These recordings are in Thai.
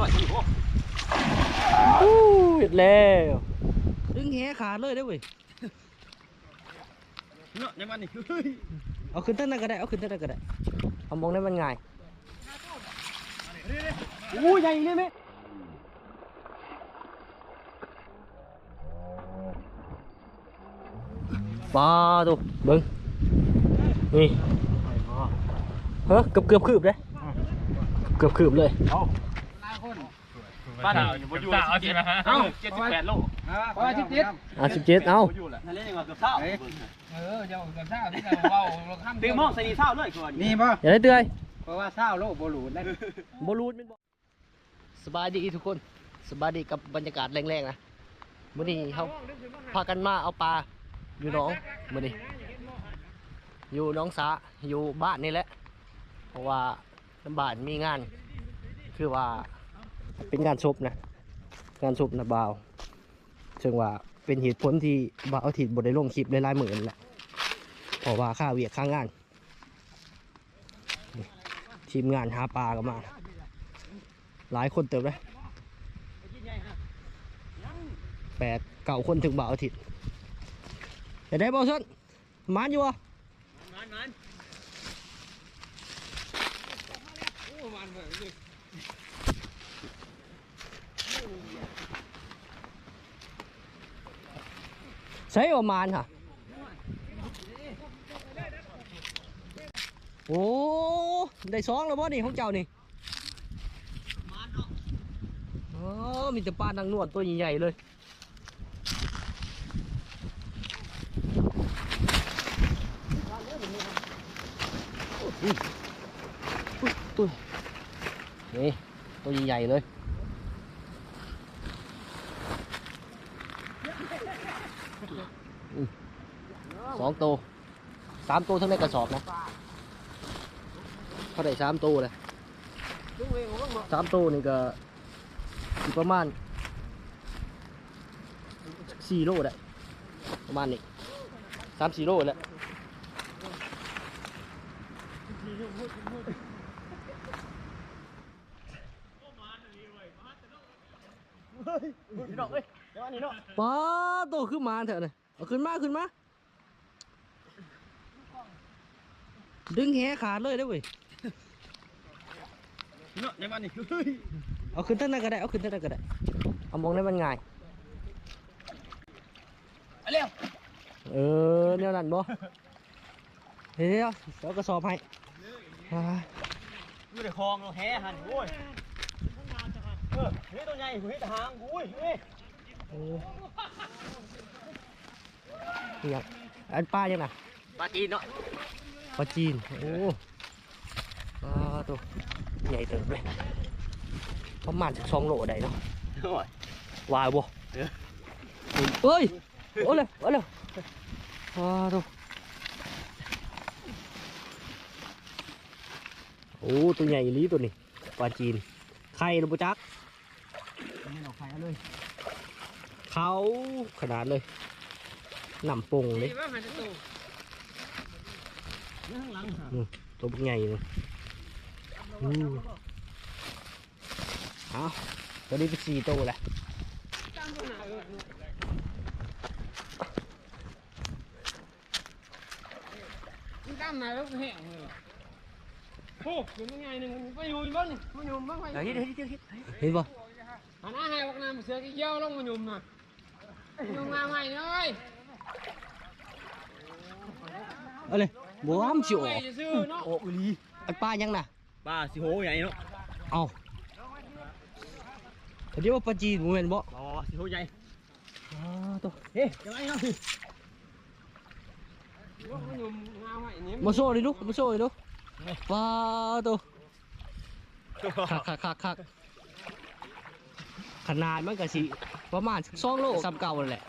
ร้อยสิโอ้อู้เห็ดแล้วดึงแหขาดเลยได้เว้ยเนาะยังมันนี่เฮ้ยเอาขึ้นเท่านั้นก็ได้เอาขึ้นเท่านั้นก็ได้เอามองได้มันง่ายอู้ใหญ่เลยไหมปลาตัวเบิ้งนี่เฮ้เกือบเกือบคืบเลยเกือบคืบเลย ป้าดาวอยู่บ่อยู่เอาสินะฮะเอ้า78โลเพราะว่าที่ติดอะสิบเจ็ดเอาบ่อยู่แหละนั่นเล่นยังว่าเกือบเท่าเออเจ้ากับเช้าที่เราเว้าเราข้ามตีมองใส่นี่เท่าเลยก่อนนี่บ่อย่าได้เตือยเพราะว่าเช้าโลกบ่หลุดแล้วบอลูนเป็นบสบายดีทุกคนสบายดีกับบรรยากาศแรงๆนะมื่อนี้เขาพากันมาเอาปลาอยู่หน้องมื่อนี้อยู่หน้องสาอยู่บ้านนี่แหละ เพราะว่าน้ำบ้านมีงาน คือว่า เป็นงานศพนะงานศพนะบ่าวซึ่งว่าเป็นเหตุผลที่บ่าวอาทิตย์บได้ลงคลิปหลายหมื่นแหละเพราะว่าค่าเวียกค่างาน ทีมงานหาปลากันมา หลายคนเติมเลยแปดเก่าคนถึงบ่าวอาทิตย์จะได้บ่าวชนมานอยู่อะมันมัน ใช่ประมาณค่ะ โอ้ ได้สองแล้วบ่นี่ของเจ้านี่อ๋อมีแต่ปลานางนวดตัวใหญ่ๆเลยอุ้ยอุ้ยตัวนี่ตัวใหญ่ๆเลย องตัวสามตัวทั้งในกระสอบนะเท่าไหร่สามตัวเลยสามตัวนี่ก็อยู่ประมาณสี่โลได้ประมาณนี้สามสี่โลแล้วป้าโตขึ้นมาเถอะเนี่ยเอาขึ้นมาขึ้นมา ดึงแหขาดเลยได้อเว้ยเนาะยังมันนี่เฮ้ยเอาขึ้นเท่านั้นก็ได้ เอาขึ้นเท่านั้นก็ได้ เอามองได้มันง่ายเร็วเออแนวนั้นบ่เดี๋ยวเดี๋ยวเดี๋ยวกระสอบให้อ่าอยู่ในคลองเราแห่หันโอ้ยเออเฮ้ยตัวใหญ่เฮ้ยทางโอ้ยเฮ้ยโอ้นี่ยังอันป้ายังน่ะปลาจีนเนาะ ปลาจีน โอ้ปลาตัวใหญ่เติบเลยประมาณสักสองโลได้เนาะโอ้ยวายบ่เออเอ้ยโอ้เลยโอ้เลยปลาตัวโอ้ตัวใหญ่อีหลีตัวนี้ปลาจีน ไข่ลูกจักนี่เราไฟเลยเขาขนาดเลยหนำปงเลยว่ามันจะโตข้างหลังตัวพวกใหญ่เลยอู้เอาตัวนี้เป็นสี่ตัวแหละมันกล้ามมาแล้วแห้งเลยโอ้ยยังไงหนึ่งไปอยู่บ้านมาอยู่บ้านไปเดี๋ยวเดี๋ยวเดี๋ยวเห็นปะหันหน้าให้พวกนั้นเสือกี่เยี่ยวลงมาอยู่น่ะลงมาใหม่เลยเอาเลย บัวมนสิอไปอกจะซื้อเนาะออกอีหลีอันป้ายังน่ะปลาสิโหใหญ่เนาะเอาแต่เดี๋ยวว่าปลาจีนหมูเห็นบ่อ๋อสิโหใหญ่อ้าวตัวเฮ้ยยังไงเนาะมาอยู่มาใหม่นี่มาโซ่เลยลูกมาโซ่เลยลูกว้าวตัวคักคักคักคักขนาดมันก็สิประมาณสองโลสามเก่านั่นแหละ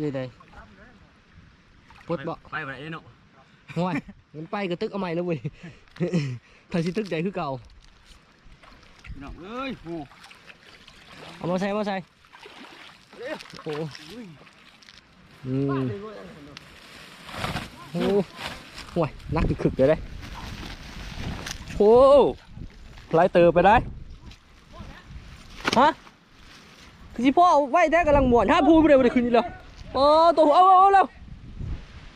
นี่เลย ปวดบ่ไปไปไหนเนาะห่วยมันไปก็ตึกเอาใหม่แล้วเว้ยถ้าสิตึกใหญ่คือเก่าเนาะเอ้ยโอ้เอามาใส่เอามาใส่โอ้โหอืมโอ้ห่วยนักคึกๆเลยเด้โอ้ไล่เตอไปได้ฮะคือสิพ่อเอาไว้แท้กำลังม่วนถ้าพูดไม่ได้ไม่ได้คืนนี้แล้วอ๋อตัวเอาเอาเอาแล้ว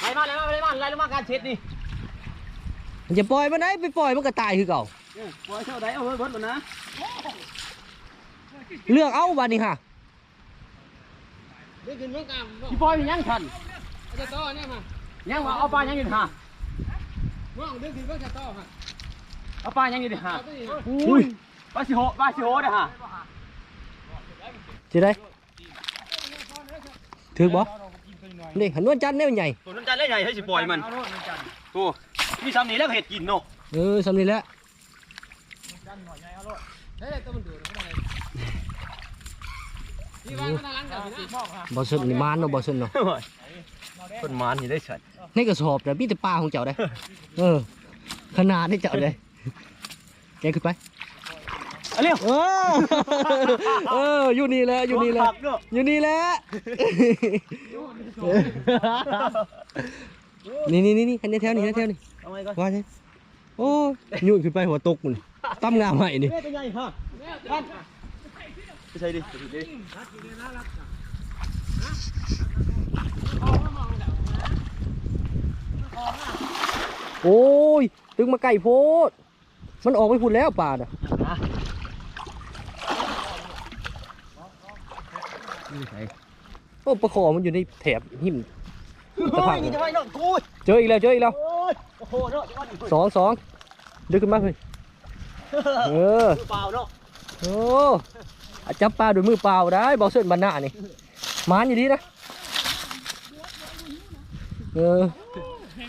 ไล่มาไล่มาไล่มาไล่ลงมาการเช็ดนี่มันจะปล่อยมันได้ไปปล่อยมันก็ตายคือเก่าปล่อยเท่าใดเอาเพิ่มเพิ่มก่อนนะเลือกเอาบัดนี้ค่ะได้กินเมื่อกลางบ่พี่ปล่อยมียังทันอาจจะต่อเนี่ยมายังว่าเอาปลายังอยู่ดิฮะว่างได้กินเมื่อจะต่อค่ะเอาปลายังอยู่ดิฮะเอาไปดิอุ้ยปลาสิโหปลาสิโหเด้อฮะจะได้ถือบ่นี่หันนวลจันทร์เนี่ยมันใหญ่ตัวน้ำ จันเล่ใหญ่ให้สิปล่อยมันโอ้มีซ้ำนี้แล้วก็เห็ดกินเนาะเออสำนีแล้วได้เลยตัวมันดูดไม่ได้ที่วางก็น่ารักแบบนี้นะบ่สนนี่มานเนาะบ่สนเนาะต้นมันนี่ได้ฉันในกระสอบแต่มีแต่ปลาของเจ้าได้ เออ ขนาดนี่เจ้าเลยแกขึ้นไป เอาเร็วเออเอออยู่นี่แหละอยู่นี่แหละผักเนาะอยู่นี่แหละ นี่นี่นี่นี่คันนี้แถวนี้แถวนี้เอาไว้ก่อนว่าใช่โอ้ยยุ่นขึ้นไปหัวตกมันตั้มงามใหม่นี่เฮ้ยตัวใหญ่ฮะท่านไปใช่ดิดิโอ้ย ตึงมาไก่โพด มันออกไปพุ่นแล้วป่าน่ะ โอ้ประคอมันอยู่ในแถบหิมตะโอ้พัยงนี่จะไปเนาะกูเจออีกแล้วเจออีกแล้วโอ้ยโอ้โหเนาะจะว่าดิสองสองดึงขึ้นมาเลยเออเปล่าเนาะโอ้อะจับปลาด้วยมือเปล่าได้บอกเส้นบันหน้านี่มานอยู่ดีนะเออ ต้นยี่สิบสี่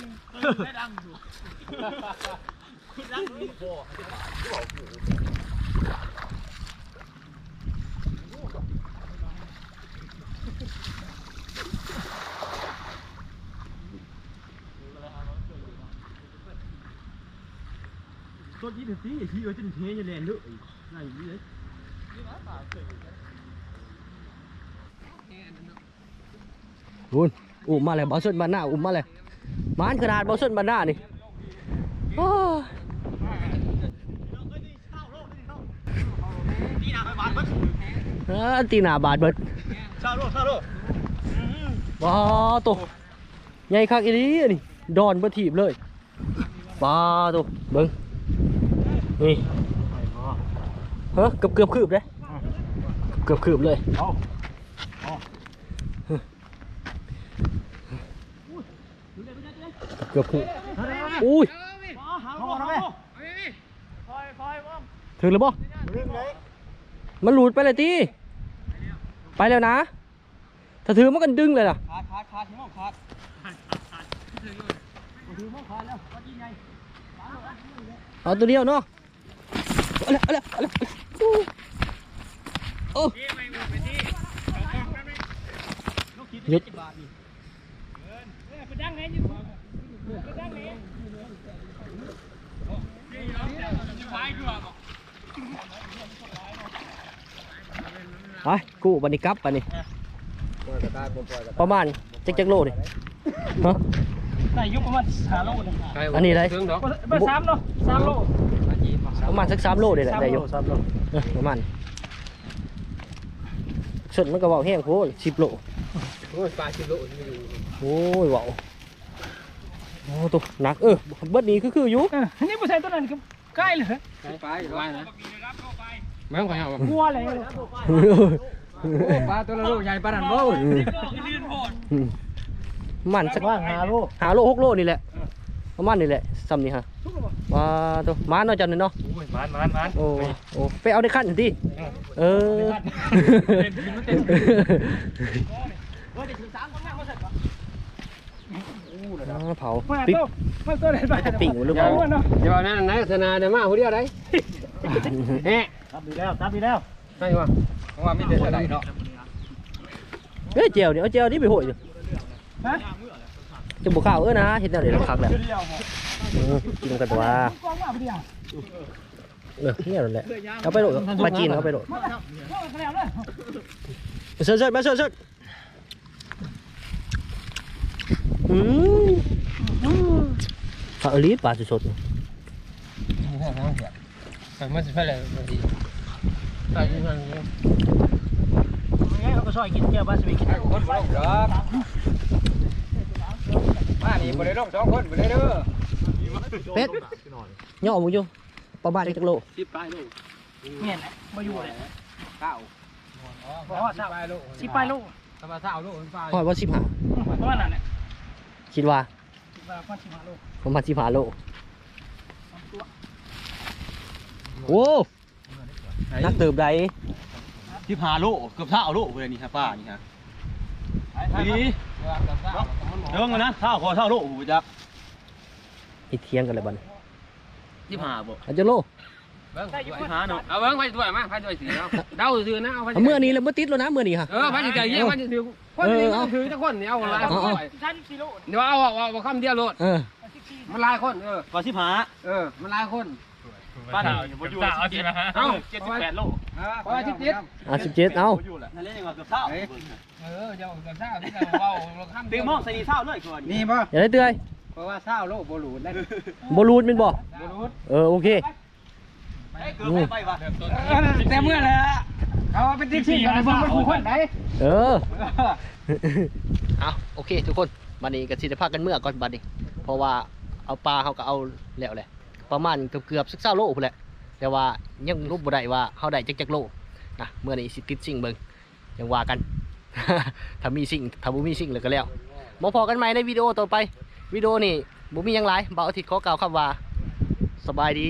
ที่เออจะเทจะแลนด้วยน่าอยู่เลย รุนอุ้มมาเลยบอกเส้นบันหน้าอุ้มมาเลย มานขนาดบอกเส้นบันหน้านี่โอ้ยนี่นาไปบานมั้งเออตีหนาบาดเบิดชาโลชาโลว้าโตใหญ่คักอีนี้นี่ ดอนบดถีบเลยว้าโตเบิ้ง นี่เฮ้เกือบเกือบคืบเลยเกือบคืบเลยเอาเกือบคืบอุ้ยหาโลทำไมถึงแล้วบ่ดึงไหนมันหลุดไปเลยตีไปแล้วนะ ถ้าถือมันกันดึงเลยล่ะขาดขาดขาดที่มองขาดถือมองขาดแล้วว่าที่ไงเอาตัวเดียวเนาะ เอาเลยเอาเลยเอาเลยโอ้โอ้ลูกคิดยึดบาทนี่ไปกู้บันนี้กลับบันนี้ประมาณจักจักโลดิฮะใส่ยุบประมาณหาโลนะอันนี้ไรเบอร์สามเนาะสามโล ประมาณสักสามโลได้แหละได้อยู่สามโลเออประมาณส่วนมันก็เบาแห้งโพดสิบโลโอ้ยปลาชิโลโอ้ยเบาโอ้ตัวหนักเออเบิดนี้คือคืออยู่เออนี่ผู้ชายตัวนั้นก็ใกล้เลยปลาอยู่ว่านะไม่ต้องขยับกลัวอะไรปลาตัวละโลใหญ่ปลาดันโว้อืมประมันสักว่าหาโลหาโลหกโลนี่แหละ ประมาณนี่แหละซ้ำนี่ฮะว้าตัวมาเนาะจันเนาะมันมันมันโอ้โอ้ไปเอาได้ขั้นสิเออเฮ้ยจะถึงสามคนแม่มาเสร็จปะอ๋อเผามาปิ๊กโตมาโตเลยไปปิ่งหรือเปเดี๋ยล่าวเนาะเดี๋ยวนั้นนายธนาเนี่ยมาผู้เดียวได้เฮ้ตับดีแล้วตับดีแล้วใช่ป่ะเพราะว่าไม่ได้เท่าไหร่เนาะเอ้ยเจียวเนี่ยเอาเจียวนี่ไปโหยอยู่ฮะ จะบุกข้าวเออนะเห็นแล้วเดี๋ยวเราคักแหละเดียวกินกันตัวกองมาเออเนี่ยนั่นแหละเอาไปโหลดปลาจีนเอาไปโหลดมาแล้วมาแล้วเสิร์ฟเสิร์ฟมาเสิร์ฟเสิร์ฟอืมปลาอลีปลาสดแต่ไม่ใช่อะไรบางทีใช่ที่มันไงเขาก็ซอยกินแก้วบาสบิกินคนบ่ลงด มานี่บ่ได้ลงสองคนบ่ได้เด้อๆเป็ดย่อมึงอยู่ประมาณจักโลสิบปลายลูกเงี้ยนะมาอยู่เลยเก้าเพราะว่าปลายลูกสิไปลูกธรรมะเก้าลูกปลายหอยว่าสิบห้าเพราะว่านั่นแหละคิดว่าว่าสิมาลูกประมาณสิบห้าโลโอ้นักเติบใดที่พาโลเกือบเท่าโลเลยนี่ฮะป้านี่ฮะดี เดี๋ยวกันนะเท่าคอเท่าโลหูจักอีเทียงกันเลยบัดนที่พาบ่อาจจะโลเบิ้งที่พาเนาะเอาเบิ้งไปด้วยมาไปด้วยสิเนาะเดาซื้อนะเอาไปเอาเมื่อนี้แล้วเมื่อติดแล้วนะเมื่อนี้ค่ะเออไปสิใจเยี่ยมไปสิถือคนนี้มันถือทุกคนนี่เอาหลายคนชั้นกิโลเดี๋ยวเอาเอาคำเดียวโลดเออมันหลายคนเออก็ที่พาเออมันหลายคน ป้าอยู่บ่อยู่เอาสินะฮะเจ็ดสิบแปดโลเพราะว่าที่ติดอะสิบเจ็ดเอาอยู่แหละนั่นเล่นยังว่าเกือบเท่าเออเดี๋ยวกันเช้าที่เราเว้าคำตีมองใส่นี่เท่าเลยก่อนนี่บ่อย่าได้เตือยเพราะว่าเช้าโลกบ่หลุดได้บอลูนเป็นบ่บ่หลุดเออโอเคเกือบไปว่ะแต่เมื่อไรเขาเป็นที่ที่กันเบิ่งมันคู่คนได้เออเอาโอเค ทุกคนบัดนี้ก็สิได้พากันเมื่อก่อนบัดนี้ เพราะว่าเอาปลาเขาก็เอาแล้วแหละ ประมาณเกือบเกือบสักเศร้าโลพุ่นแหละ แต่ว่ายังรูปบ่ได้ว่าเขาได้จักจักโลนะเมื่อนี้สิติดสิ่งเบิ่งยังว่ากัน ถ้ามีสิ่งถ้าบ่มีสิ่งแล้วก็แล้วมาพอกันใหม่ในวิดีโอต่อไปวิดีโอนี่บ่มียังหลายบ่าวอาทิตย์ขอกล่าวคำว่าสบายดี